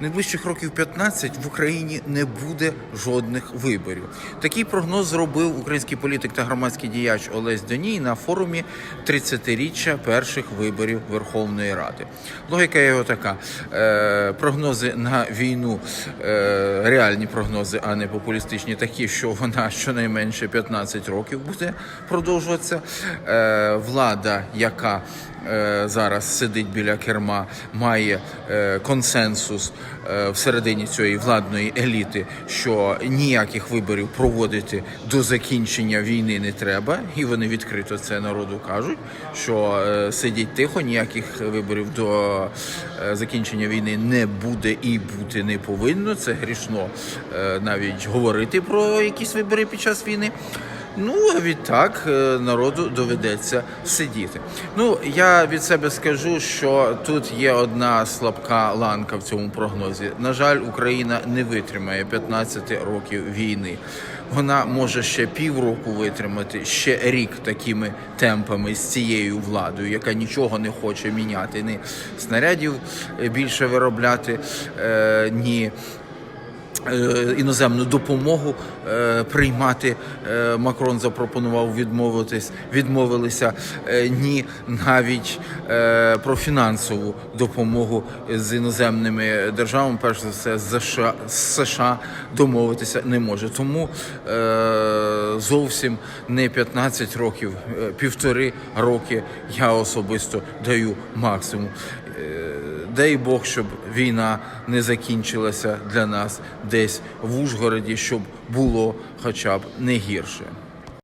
найближчих років 15 в Україні не буде жодних виборів. Такий прогноз зробив український політик та громадський діяч Олесь Доній на форумі 30-річчя перших виборів Верховної Ради. Логіка його така: е, прогнози на війну, е, реальні прогнози, а не популістичні, такі, що вона щонайменше 15 років буде продовжуватися. Е, влада, яка зараз сидить біля керма, має е, консенсус е, всередині цієї владної еліти, що ніяких виборів проводити до закінчення війни не треба, і вони відкрито це народу кажуть, що е, сидіть тихо, ніяких виборів до е, закінчення війни не буде і бути не повинно. Це грішно е, навіть говорити про якісь вибори під час війни. Ну, а відтак е, народу доведеться сидіти. Ну, я від себе скажу, що тут є одна слабка ланка в цьому прогнозі. На жаль, Україна не витримає 15 років війни. Вона може ще півроку витримати, ще рік такими темпами з цією владою, яка нічого не хоче міняти, ні снарядів е, більше виробляти, е, ні іноземну допомогу е, приймати. Е, Макрон запропонував відмовитись, відмовилися е, ні навіть е, про фінансову допомогу з іноземними державами. Перш за все, з США, США домовитися не може. Тому е, зовсім не 15 років, е, півтори роки я особисто даю максимум. Е, Дай Бог, щоб війна не закінчилася для нас десь в Ужгороді, щоб було хоча б не гірше.